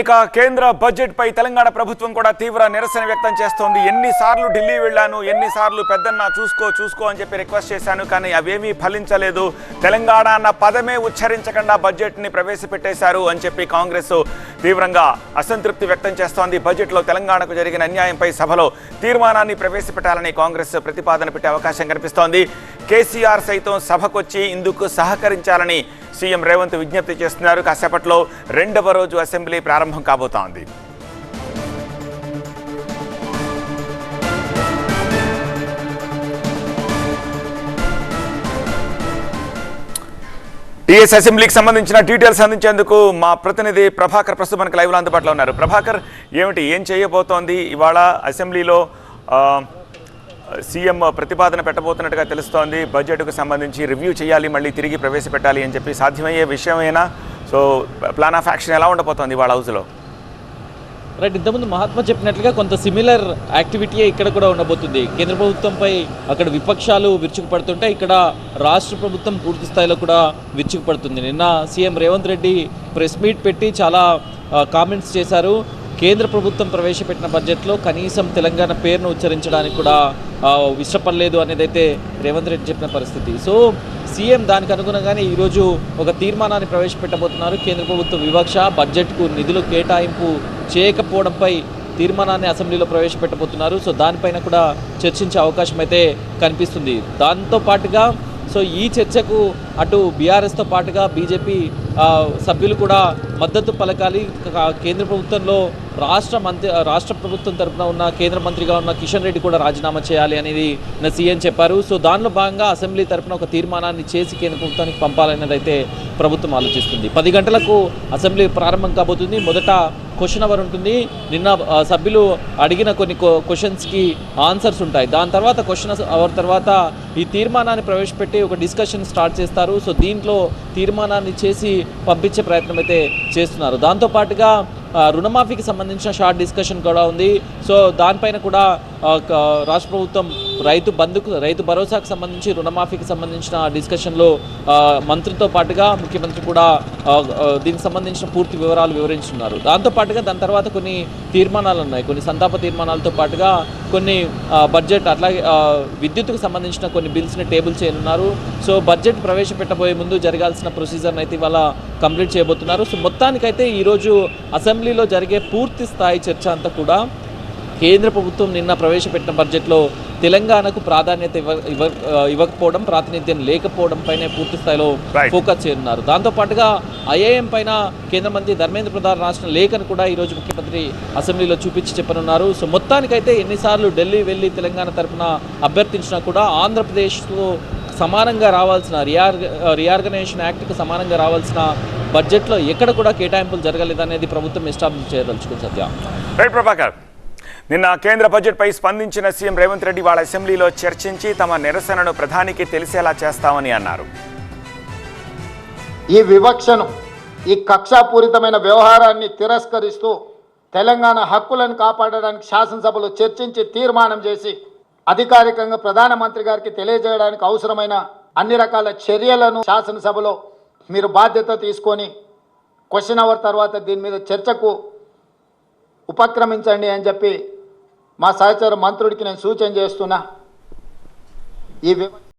ఇక కేంద్ర బడ్జెట్ పై తెలంగాణ ప్రభుత్వం కూడా తీవ్ర నిరసన వ్యక్తం చేస్తోంది. ఎన్నిసార్లు ఢిల్లీ వెళ్ళాను ఎన్నిసార్లు పెద్దన్న చూసుకో చూసుకో అని చెప్పి రిక్వెస్ట్ చేశాను కానీ అవేమీ ఫలించలేదు. తెలంగాణ అన్న పదమే ఉచ్చరించకుండా బడ్జెట్ని ప్రవేశపెట్టేశారు అని చెప్పి కాంగ్రెస్ తీవ్రంగా అసంతృప్తి వ్యక్తం చేస్తోంది. బడ్జెట్లో తెలంగాణకు జరిగిన అన్యాయంపై సభలో తీర్మానాన్ని ప్రవేశపెట్టాలని కాంగ్రెస్ ప్రతిపాదన పెట్టే అవకాశం కనిపిస్తోంది. కేసీఆర్ సైతం సభకొచ్చి ఇందుకు సహకరించాలని సీఎం రేవంత్ విజ్ఞప్తి చేస్తున్నారు. కాసేపట్లో రెండవ రోజు అసెంబ్లీ ప్రారంభం కాబోతోంది. టీఎస్ అసెంబ్లీకి సంబంధించిన డీటెయిల్స్ అందించేందుకు మా ప్రతినిధి ప్రభాకర్ ప్రస్తుతం మనకు లైవ్లో అందుబాటులో ఉన్నారు. ప్రభాకర్ ఏమిటి ఏం చేయబోతోంది? ఇవాళ అసెంబ్లీలో సీఎం ప్రతిపాదన పెట్టబోతున్నట్టుగా తెలుస్తోంది. బడ్జెట్కు సంబంధించి రివ్యూ చేయాలి మళ్ళీ తిరిగి ప్రవేశపెట్టాలి అని చెప్పి సాధ్యమయ్యే విషయమైనా? సో ప్లాన్ ఆఫ్ యాక్షన్ ఎలా ఉండబోతోంది వాళ్ళ హౌస్లో రైట్ ఇంతకుముందు మహాత్మా చెప్పినట్లుగా కొంత సిమిలర్ యాక్టివిటీయే ఇక్కడ కూడా ఉండబోతుంది. కేంద్ర ప్రభుత్వంపై అక్కడ విపక్షాలు విరుచుకుపడుతుంటే ఇక్కడ రాష్ట్ర ప్రభుత్వం పూర్తి స్థాయిలో కూడా విరుచుకుపడుతుంది. నిన్న CM Revanth Reddy press meet పెట్టి చాలా కామెంట్స్ చేశారు. కేంద్ర ప్రభుత్వం ప్రవేశపెట్టిన బడ్జెట్లో కనీసం తెలంగాణ పేరును ఉచ్చరించడానికి కూడా ఆ, ఇష్టపడలేదు అనేది అయితే రేవంత్ రెడ్డి చెప్పిన పరిస్థితి. సో సీఎం దానికి అనుగుణంగానే ఈరోజు ఒక తీర్మానాన్ని ప్రవేశపెట్టబోతున్నారు. కేంద్ర ప్రభుత్వ వివక్ష బడ్జెట్కు నిధులు కేటాయింపు చేయకపోవడంపై తీర్మానాన్ని అసెంబ్లీలో ప్రవేశపెట్టబోతున్నారు. సో దానిపైన కూడా చర్చించే అవకాశం అయితే కనిపిస్తుంది. దాంతో పాటుగా సో ఈ చర్చకు అటు బీఆర్ఎస్తో పాటుగా బీజేపీ సభ్యులు కూడా మద్దతు పలకాలి. కేంద్ర ప్రభుత్వంలో రాష్ట్ర మంత్రి రాష్ట్ర ప్రభుత్వం తరపున ఉన్న కేంద్ర మంత్రిగా ఉన్న కిషన్ రెడ్డి కూడా రాజీనామా చేయాలి అనేది నా సీఎం చెప్పారు. సో దానిలో భాగంగా అసెంబ్లీ తరపున ఒక తీర్మానాన్ని చేసి కేంద్ర ప్రభుత్వానికి పంపాలనేది అయితే ప్రభుత్వం ఆలోచిస్తుంది. పది గంటలకు అసెంబ్లీ ప్రారంభం కాబోతుంది. మొదట క్వశ్చన్ అవర్ ఉంటుంది. నిన్న సభ్యులు అడిగిన కొన్ని క్వశ్చన్స్కి ఆన్సర్స్ ఉంటాయి. దాని తర్వాత క్వశ్చన్ అవర్ తర్వాత ఈ తీర్మానాన్ని ప్రవేశపెట్టి ఒక డిస్కషన్ స్టార్ట్ చేస్తారు. సో దీంట్లో తీర్మానాన్ని చేసి పంపించే ప్రయత్నం అయితే చేస్తున్నారు. దాంతోపాటుగా రుణమాఫీకి సంబంధించిన షార్ట్ డిస్కషన్ కూడా ఉంది. సో దానిపైన కూడా రాష్ట్ర ప్రభుత్వం రైతు బంధుకు రైతు భరోసాకు సంబంధించి రుణమాఫీకి సంబంధించిన డిస్కషన్లో మంత్రితో పాటుగా ముఖ్యమంత్రి కూడా దీనికి సంబంధించిన పూర్తి వివరాలు వివరించున్నారు. దాంతో పాటుగా దాని తర్వాత కొన్ని తీర్మానాలు ఉన్నాయి. కొన్ని సంతాప తీర్మానాలతో పాటుగా కొన్ని బడ్జెట్ అట్లాగే విద్యుత్కు సంబంధించిన కొన్ని బిల్స్ని టేబుల్ చేయనున్నారు. సో బడ్జెట్ ప్రవేశపెట్టబోయే ముందు జరగాల్సిన ప్రొసీజర్ని అయితే ఇవాళ కంప్లీట్ చేయబోతున్నారు. సో మొత్తానికైతే ఈరోజు అసెంబ్లీలో జరిగే పూర్తి స్థాయి చర్చ అంతా కూడా కేంద్ర ప్రభుత్వం నిన్న ప్రవేశపెట్టిన బడ్జెట్లో తెలంగాణకు ప్రాధాన్యత ఇవ్వ ఇవ్వకపోవడం ప్రాతినిధ్యం లేకపోవడం పైనే పూర్తి స్థాయిలో. ఫోకస్ చేయనున్నారు. దాంతో పాటుగా ఐఏఎం పైన కేంద్ర మంత్రి ధర్మేంద్ర ప్రధాన్ రాసిన లేఖను కూడా ఈరోజు ముఖ్యమంత్రి అసెంబ్లీలో చూపించి చెప్పనున్నారు. సో మొత్తానికైతే ఎన్నిసార్లు ఢిల్లీ వెళ్ళి తెలంగాణ తరపున అభ్యర్థించినా కూడా ఆంధ్రప్రదేశ్లో సమానంగా రావాల్సిన రియార్ రియార్గనైజేషన్ యాక్ట్కి సమానంగా రావాల్సిన బడ్జెట్లో ఎక్కడ కూడా కేటాయింపులు జరగలేదనేది ప్రభుత్వం ఎస్టాబ్లిష్ చేయదలుచుకుంది సత్య. రైట్ ప్రభాకర్ నిన్న కేంద్ర బడ్జెట్పై స్పందించిన సీఎం రేవంత్ రెడ్డి వాళ్ళ అసెంబ్లీలో చర్చించి తమ నిరసనను ప్రధానికి తెలిసేలా చేస్తామని అన్నారు. ఈ వివక్షను ఈ కక్షాపూరితమైన వ్యవహారాన్ని తిరస్కరిస్తూ తెలంగాణ హక్కులను కాపాడడానికి శాసనసభలో చర్చించి తీర్మానం చేసి అధికారికంగా ప్రధానమంత్రి గారికి తెలియజేయడానికి అవసరమైన అన్ని రకాల చర్యలను శాసనసభలో మీరు బాధ్యత తీసుకొని క్వశ్చన్ అవర్ తర్వాత దీని మీద చర్చకు ఉపక్రమించండి అని చెప్పి మా సహచర మంత్రుడికి నేను సూచన చేస్తున్నా. ఈ వివ